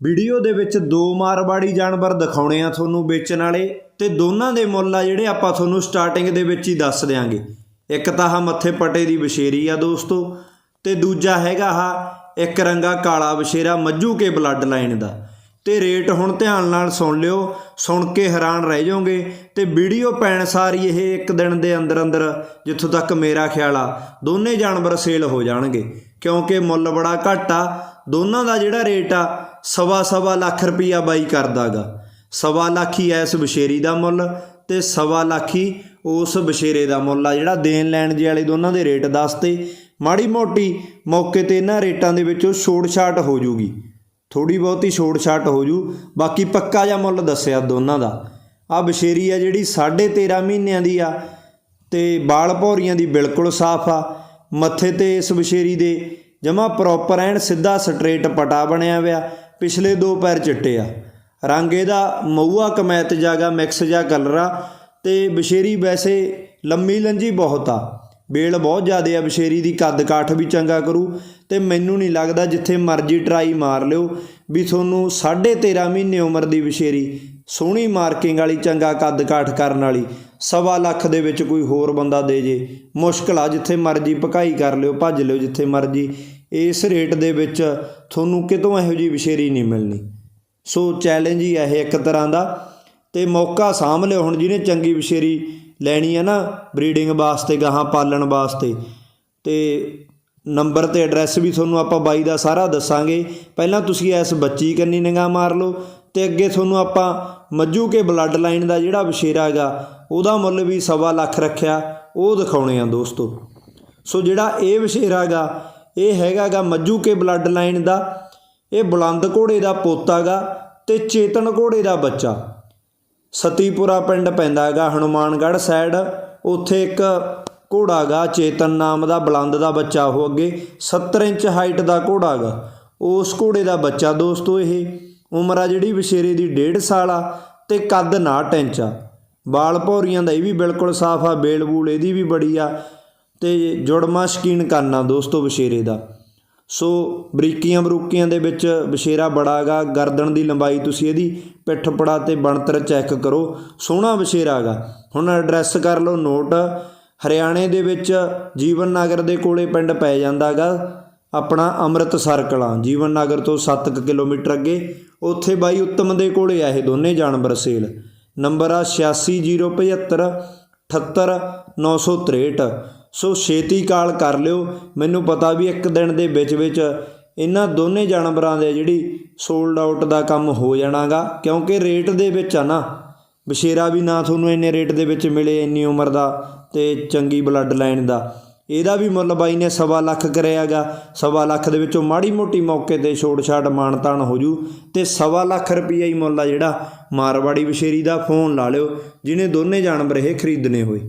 Video ਦੇ ਵਿੱਚ ਦੋ ਮਾਰਵਾੜੀ ਜਾਨਵਰ ਦਿਖਾਉਣੇ ਆ ਤੁਹਾਨੂੰ ਵੇਚਣ ਵਾਲੇ ਤੇ ਦੋਨਾਂ ਦੇ ਮੁੱਲ ਆ ਜਿਹੜੇ ਆਪਾਂ ਤੁਹਾਨੂੰ ਸਟਾਰਟਿੰਗ ਦੇ ਵਿੱਚ ਹੀ ਦੱਸ ਦਿਆਂਗੇ। ਇੱਕ ਤਾਂ ਆਹ ਮੱਥੇ ਪਟੇ ਦੀ ਬਸ਼ੇਰੀ ਆ ਦੋਸਤੋ ਤੇ ਦੂਜਾ ਹੈਗਾ ਆ ਇੱਕ ਰੰਗਾ ਕਾਲਾ ਬਸ਼ੇਰਾ ਮੱਝੂ ਕੇ ਬਲੱਡ ਲਾਈਨ ਦਾ। ਤੇ ਰੇਟ ਹੁਣ ਧਿਆਨ ਨਾਲ ਸੁਣ ਲਿਓ, ਸੁਣ ਕੇ ਹੈਰਾਨ ਰਹਿ ਜਾਓਗੇ ਤੇ ਵੀਡੀਓ ਪੈਣ ਸਾਰੀ ਇਹ ਇੱਕ ਦਿਨ ਦੇ ਅੰਦਰ ਅੰਦਰ ਜਿੱਥੋਂ ਤੱਕ ਮੇਰਾ ਖਿਆਲ ਆ, ਦੋਨੇ ਜਾਨਵਰ ਸੇਲ ਹੋ ਜਾਣਗੇ। ਕਿਉਂਕਿ ਮੁੱਲ ਬੜਾ ਘੱਟ ਆ, ਦੋਨਾਂ ਦਾ ਜਿਹੜਾ ਰੇਟ ਆ ਸਵਾ ਸਵਾ ਲੱਖ ਰੁਪਈਆ ਬਾਈ ਕਰਦਾਗਾ। ਸਵਾ ਲੱਖ ਹੀ ਐਸ ਬਸ਼ੇਰੀ ਦਾ ਮੁੱਲ ਤੇ ਸਵਾ ਲੱਖ ਹੀ ਉਸ ਬਸ਼ੇਰੇ ਦਾ ਮੁੱਲ ਆ ਜਿਹੜਾ ਦੇਣ ਲੈਣ ਜੇ ਵਾਲੇ ਦੋਨਾਂ ਦੇ ਰੇਟ ਦੱਸਤੇ। ਮਾੜੀ ਮੋਟੀ ਮੌਕੇ ਤੇ ਇਹਨਾਂ ਰੇਟਾਂ ਦੇ ਵਿੱਚੋਂ ਛੋੜ ਛਾਟ ਹੋ ਜੂਗੀ। ਥੋੜੀ ਬਹੁਤੀ ਛੋੜ ਛਾਟ ਹੋ ਜੂ, ਬਾਕੀ ਪੱਕਾ ਜਿਹਾ ਮੁੱਲ ਦੱਸਿਆ ਦੋਨਾਂ ਦਾ। ਆ ਬਸ਼ੇਰੀ ਆ ਜਿਹੜੀ 13.5 ਮਹੀਨਿਆਂ ਦੀ ਆ ਤੇ ਬਾਲ ਭੌਰੀਆਂ ਦੀ ਬਿਲਕੁਲ ਸਾਫ਼ ਆ। ਮੱਥੇ ਤੇ ਇਸ ਬਸ਼ੇਰੀ ਦੇ ਜਮਾ ਪ੍ਰੋਪਰ ਐਨ ਸਿੱਧਾ ਸਟ੍ਰੇਟ ਪਟਾ ਬਣਿਆ ਹੋਇਆ। ਪਿਛਲੇ ਦੋ ਪੈਰ ਚਿੱਟੇ ਆ। ਰੰਗ ਇਹਦਾ ਮਊਆ, ਕਮੈਤ ਜਾਗਾ, ਮਿਕਸ ਜਾ ਕਲਰ ਆ ਤੇ ਬਸ਼ੇਰੀ ਵੈਸੇ ਲੰਮੀ ਲੰਜੀ ਬਹੁਤ ਆ। ਬੇਲ ਬਹੁਤ ਜ਼ਿਆਦੇ ਆ, ਬਸ਼ੇਰੀ ਦੀ ਕੱਦ ਕਾਠ ਵੀ ਚੰਗਾ ਕਰੂ ਤੇ ਮੈਨੂੰ ਨਹੀਂ ਲੱਗਦਾ ਜਿੱਥੇ ਮਰਜ਼ੀ ਟਰਾਈ ਮਾਰ ਲਿਓ ਵੀ ਤੁਹਾਨੂੰ 13.5 ਮਹੀਨੇ ਉਮਰ ਦੀ ਬਸ਼ੇਰੀ, ਸੋਹਣੀ ਮਾਰਕਿੰਗ ਵਾਲੀ ਚੰਗਾ ਕੱਦ ਕਾਠ ਕਰਨ ਵਾਲੀ, ਸਵਾ ਲੱਖ ਦੇ ਵਿੱਚ ਕੋਈ ਹੋਰ ਬੰਦਾ ਦੇ ਜੇ। ਮੁਸ਼ਕਲ ਆ ਜਿੱਥੇ ਮਰਜ਼ੀ ਭਕਾਈ ਕਰ ਲਿਓ, ਭੱਜ ਲਿਓ ਜਿੱਥੇ ਮਰਜ਼ੀ। ਇਸ ਰੇਟ ਦੇ ਵਿੱਚ ਤੁਹਾਨੂੰ ਕਿਤੋਂ ਇਹੋ ਜੀ ਬਸ਼ੇਰੀ ਨਹੀਂ ਮਿਲਣੀ। ਸੋ ਚੈਲੰਜ ਹੀ ਇਹ ਇੱਕ ਤਰ੍ਹਾਂ ਦਾ। ਤੇ ਮੌਕਾ ਸਾਂਭ ਲਿਓ ਹੁਣ ਜਿਹਨੇ ਚੰਗੀ ਬਸ਼ੇਰੀ ਲੈਣੀ ਹੈ ਨਾ ਬਰੀਡਿੰਗ ਵਾਸਤੇ, ਗਾਹਾਂ ਪਾਲਣ ਵਾਸਤੇ। ਤੇ ਨੰਬਰ ਤੇ ਐਡਰੈਸ ਵੀ ਤੁਹਾਨੂੰ ਆਪਾਂ ਬਾਈ ਦਾ ਸਾਰਾ ਦੱਸਾਂਗੇ। ਪਹਿਲਾਂ ਤੁਸੀਂ ਇਸ ਬੱਚੀ ਕੰਨੀ ਨਿਗਾਹ ਮਾਰ ਲਓ ਤੇ ਅੱਗੇ ਤੁਹਾਨੂੰ ਆਪਾਂ ਮੱਜੂ ਕੇ ਬਲੱਡ ਲਾਈਨ ਦਾ ਜਿਹੜਾ ਬਸ਼ੇਰਾ ਹੈਗਾ, ਉਹਦਾ ਮੁੱਲ ਵੀ ਸਵਾ ਲੱਖ ਰੱਖਿਆ। ਉਹ ਦਿਖਾਉਣੇ ਆ ਦੋਸਤੋ। ਸੋ ਜਿਹੜਾ ਇਹ ਬਸ਼ੇਰਾ ਹੈਗਾ ਇਹ ਹੈਗਾਗਾ ਮੱਜੂ ਕੇ ਬਲੱਡ ਲਾਈਨ ਦਾ, ਇਹ ਬੁਲੰਦ ਘੋੜੇ ਦਾ ਪੋਤਾ ਗਾ ਤੇ ਚੇਤਨ ਘੋੜੇ ਦਾ ਬੱਚਾ। ਸਤੀਪੁਰਾ ਪਿੰਡ ਪੈਂਦਾ ਹੈਗਾ ਹਨੂਮਾਨਗੜ੍ਹ ਸਾਈਡ ਉੱਥੇ ਇੱਕ ਘੋੜਾ ਗਾ ਚੇਤਨ ਨਾਮ ਦਾ ਬਲੰਦ ਦਾ ਬੱਚਾ ਉਹ ਅੱਗੇ 70 ਇੰਚ ਹਾਈਟ ਦਾ ਘੋੜਾ ਗਾ ਉਸ ਘੋੜੇ ਦਾ ਬੱਚਾ ਦੋਸਤੋ ਇਹ, ਉਮਰ ਆ ਜਿਹੜੀ ਬਸ਼ੇਰੇ ਦੀ 1.5 ਸਾਲ ਆ ਤੇ ਕੱਦ 59 ਇੰਚ ਆ। ਬਾਲ ਭੌਰੀਆਂ ਦਾ ਇਹ ਵੀ ਬਿਲਕੁਲ ਸਾਫ਼ ਆ ਬੇਲ ਬੂਲ ਇਹਦੀ ਵੀ ਬੜੀ ਆ। ਤੇ ਜੁੜਮਾ ਸ਼ਕੀਨ ਕਰਨਾ ਦੋਸਤੋ ਬਸ਼ੇਰੇ ਦਾ। ਸੋ ਬਰੀਕੀਆਂ ਬਰੂਕੀਆਂ ਦੇ ਵਿੱਚ ਬਸ਼ੇਰਾ ਬੜਾ ਗਾ ਗਰਦਨ ਦੀ ਲੰਬਾਈ ਤੁਸੀਂ ਇਹਦੀ ਪਿੱਠ ਪੜਾ ਤੇ ਬਣਤਰ ਚੈੱਕ ਕਰੋ, ਸੋਹਣਾ ਬਸ਼ੇਰਾ ਗਾ ਹੁਣ ਐਡਰੈਸ ਕਰ ਲਓ ਨੋਟ, ਹਰਿਆਣੇ ਦੇ ਵਿੱਚ ਜੀਵਨ ਨਗਰ ਦੇ ਕੋਲੇ ਪਿੰਡ ਪੈ ਜਾਂਦਾਗਾ ਆਪਣਾ ਅੰਮ੍ਰਿਤਸਰ ਕਲਾਂ ਜੀਵਨ ਨਗਰ ਤੋਂ 7 ਕਿਲੋਮੀਟਰ ਅੱਗੇ, ਉੱਥੇ ਬਾਈ ਉੱਤਮ ਦੇ ਕੋਲੇ ਆ ਇਹ ਦੋਨੇ ਜਾਨਵਰ ਸੇਲ। ਨੰਬਰ ਆ 86075 78963 ਸੋ ਛੇਤੀ ਕਾਲ ਕਰ ਲਿਓ। ਮੈਨੂੰ ਪਤਾ ਵੀ ਇੱਕ ਦਿਨ ਦੇ ਵਿੱਚ ਵਿੱਚ ਇਹਨਾਂ ਦੋਨੇ ਜਾਨਵਰਾਂ ਦੇ ਜਿਹੜੀ ਸੋਲਡ ਆਊਟ ਦਾ ਕੰਮ ਹੋ ਜਾਣਾਗਾ, ਕਿਉਂਕਿ ਰੇਟ ਦੇ ਵਿੱਚ ਆ ਨਾ ਬਸ਼ੇਰਾ ਵੀ ਨਾ ਤੁਹਾਨੂੰ ਇੰਨੇ ਰੇਟ ਦੇ ਵਿੱਚ ਮਿਲੇ ਇੰਨੀ ਉਮਰ ਦਾ ਤੇ ਚੰਗੀ ਬਲੱਡ ਲਾਈਨ ਦਾ। ਇਹਦਾ ਵੀ ਮੁੱਲ ਬਾਈ ਨੇ ਸਵਾ ਲੱਖ ਕਰਿਆਗਾ ਸਵਾ ਲੱਖ ਦੇ ਵਿੱਚੋਂ ਮਾੜੀ ਮੋਟੀ ਮੌਕੇ ਤੇ ਛੋੜ ਛਾੜ ਮਾਨਤਾਨ ਹੋ ਜੂ ਤੇ ਸਵਾ ਲੱਖ ਰੁਪਈਆ ਹੀ ਮੁੱਲ ਆ ਜਿਹੜਾ ਮਾਰਵਾੜੀ ਬਸ਼ੇਰੀ ਦਾ ਫੋਨ ਲਾ ਲਿਓ, ਜਿਹਨੇ ਦੋਨੇ ਜਾਨਵਰ ਇਹ ਖਰੀਦਣੇ ਹੋਏ।